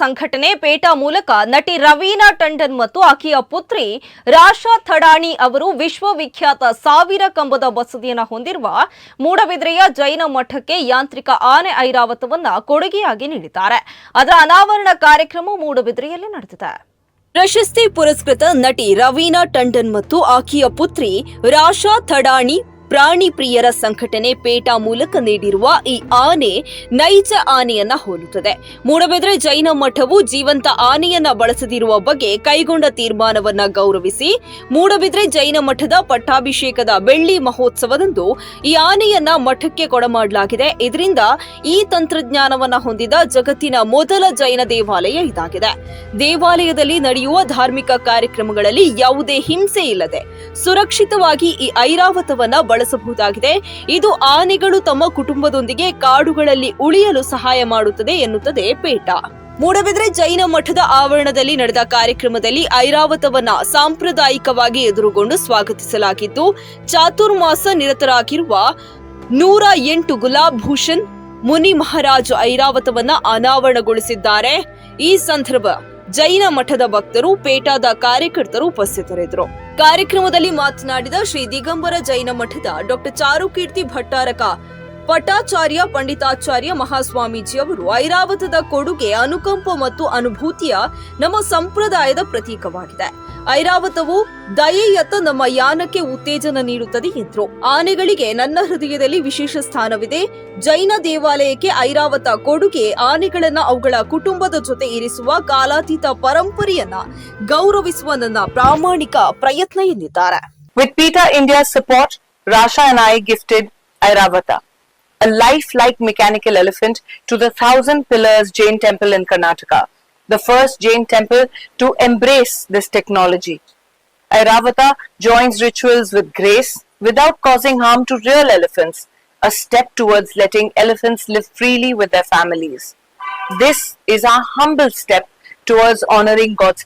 ಸಂಘಟನೆ ಪೇಟಾ ಮೂಲಕ ನಟಿ ರವೀನಾ ಟಂಡನ್ ಮತ್ತು ಆಕೆಯ ಪುತ್ರಿ ರಾಶಾ ಥಡಾಣಿ ಅವರು ವಿಶ್ವವಿಖ್ಯಾತ ಸಾವಿರ ಕಂಬದ ಬಸದಿಯನ್ನು ಹೊಂದಿರುವ ಮೂಡಬಿದ್ರೆಯ ಜೈನ ಮಠಕ್ಕೆ ಯಾಂತ್ರಿಕ ಆನೆ ಐರಾವತವನ್ನ ಕೊಡುಗೆಯಾಗಿ ನೀಡಿದ್ದಾರೆ. ಅದರ ಅನಾವರಣ ಕಾರ್ಯಕ್ರಮ ಮೂಡಬಿದ್ರೆಯಲ್ಲಿ ನಡೆದಿದೆ. ಪ್ರಶಸ್ತಿ ಪುರಸ್ಕೃತ ನಟಿ ರವೀನಾ ಟಂಡನ್ ಮತ್ತು ಆಕೆಯ ಪುತ್ರಿ ರಾಶಾ ಥಡಾಣಿ ಪ್ರಾಣಿ ಪ್ರಿಯರ ಸಂಘಟನೆ ಪೇಟಾ ಮೂಲಕ ನೀಡಿರುವ ಈ ಆನೆ ನೈಜ ಆನೆಯನ್ನ ಹೋಲುತ್ತದೆ. ಮೂಡಬಿದ್ರೆ ಜೈನ ಮಠವು ಜೀವಂತ ಆನೆಯನ್ನ ಬಳಸದಿರುವ ಬಗ್ಗೆ ಕೈಗೊಂಡ ತೀರ್ಮಾನವನ್ನ ಗೌರವಿಸಿ, ಮೂಡಬಿದ್ರೆ ಜೈನ ಮಠದ ಪಟ್ಟಾಭಿಷೇಕದ ಬೆಳ್ಳಿ ಮಹೋತ್ಸವದಂದು ಈ ಆನೆಯನ್ನ ಮಠಕ್ಕೆ ಕೊಡಮಾಡಲಾಗಿದೆ. ಇದರಿಂದ ಈ ತಂತ್ರಜ್ಞಾನವನ್ನ ಹೊಂದಿದ ಜಗತ್ತಿನ ಮೊದಲ ಜೈನ ದೇವಾಲಯ ಇದಾಗಿದೆ. ದೇವಾಲಯದಲ್ಲಿ ನಡೆಯುವ ಧಾರ್ಮಿಕ ಕಾರ್ಯಕ್ರಮಗಳಲ್ಲಿ ಯಾವುದೇ ಹಿಂಸೆ ಇಲ್ಲದೆ ಸುರಕ್ಷಿತವಾಗಿ ಈ ಐರಾವತವನ್ನ ಬಳಸಬಹುದಾಗಿದೆ. ಇದು ಆನೆಗಳು ತಮ್ಮ ಕುಟುಂಬದೊಂದಿಗೆ ಕಾಡುಗಳಲ್ಲಿ ಉಳಿಯಲು ಸಹಾಯ ಮಾಡುತ್ತದೆ ಎನ್ನುತ್ತದೆ ಪೇಟ. ಮೂಡಬಿದ್ರೆ ಜೈನ ಮಠದ ಆವರಣದಲ್ಲಿ ನಡೆದ ಕಾರ್ಯಕ್ರಮದಲ್ಲಿ ಐರಾವತವನ್ನ ಸಾಂಪ್ರದಾಯಿಕವಾಗಿ ಎದುರುಗೊಂಡು ಸ್ವಾಗತಿಸಲಾಗಿದ್ದು, ಚಾತುರ್ಮಾಸ ನಿರತರಾಗಿರುವ ನೂರ ಎಂಟು ಗುಲಾಬ್ ಭೂಷಣ್ ಮುನಿ ಮಹಾರಾಜ ಐರಾವತವನ್ನ ಅನಾವರಣಗೊಳಿಸಿದ್ದಾರೆ. ಈ ಸಂದರ್ಭ ಜೈನ ಮಠದ ಭಕ್ತರು, ಪೇಟಾದ ಕಾರ್ಯಕರ್ತರು ಉಪಸ್ಥಿತರಿದ್ದರು. ಕಾರ್ಯಕ್ರಮದಲ್ಲಿ ಮಾತನಾಡಿದ ಶ್ರೀ ದಿಗಂಬರ ಜೈನ ಮಠದ ಡಾಕ್ಟರ್ ಚಾರುಕೀರ್ತಿ ಭಟ್ಟಾರಕ ಪಟಾಚಾರ್ಯ ಪಂಡಿತಾಚಾರ್ಯ ಮಹಾಸ್ವಾಮೀಜಿಯವರು ಐರಾವತದ ಕೊಡುಗೆ ಅನುಕಂಪ ಮತ್ತು ಅನುಭೂತಿಯ ನಮ್ಮ ಸಂಪ್ರದಾಯದ ಪ್ರತೀಕವಾಗಿದೆ. ಐರಾವತವು ದಯೆಯತ್ತ ನಮ್ಮ ಯಾನಕ್ಕೆ ಉತ್ತೇಜನ ನೀಡುತ್ತದೆ ಎಂದರು. ಆನೆಗಳಿಗೆ ನನ್ನ ಹೃದಯದಲ್ಲಿ ವಿಶೇಷ ಸ್ಥಾನವಿದೆ. ಜೈನ ದೇವಾಲಯಕ್ಕೆ ಐರಾವತ ಕೊಡುಗೆ ಆನೆಗಳನ್ನು ಅವುಗಳ ಕುಟುಂಬದ ಜೊತೆ ಇರಿಸುವ ಕಾಲಾತೀತ ಪರಂಪರೆಯನ್ನ ಗೌರವಿಸುವ ನನ್ನ ಪ್ರಾಮಾಣಿಕ ಪ್ರಯತ್ನ ಎಂದಿದ್ದಾರೆ. With Peter India support Russia gifted Airavata. A lifelike mechanical elephant to the Thousand Pillars Jain Temple in Karnataka, the first Jain temple to embrace this technology. Airavata joins rituals with grace without causing harm to real elephants, a step towards letting elephants live freely with their families. This is our humble step towards honoring God's